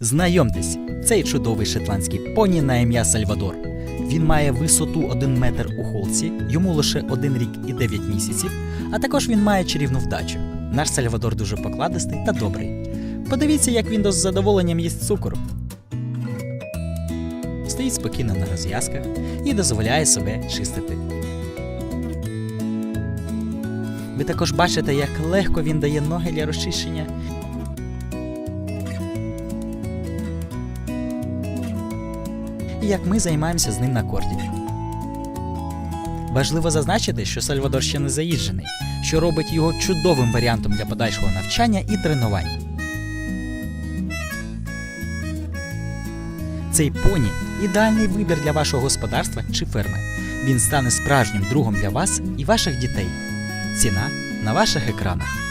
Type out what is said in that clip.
Знайомтесь, цей чудовий шотландський поні на ім'я Сальвадор. Він має висоту 1 метр у холці, йому лише 1 рік і 9 місяців, а також він має чарівну вдачу. Наш Сальвадор дуже покладистий та добрий. Подивіться, як він з задоволенням їсть цукор. Стоїть спокійно на розв'язках і дозволяє себе чистити. Ви також бачите, як легко він дає ноги для розчищення. І як ми займаємося з ним на корді. Важливо зазначити, що Сальвадор ще не заїжджений, що робить його чудовим варіантом для подальшого навчання і тренувань. Цей поні ідеальний вибір для вашого господарства чи ферми. Він стане справжнім другом для вас і ваших дітей. Ціна на ваших екранах.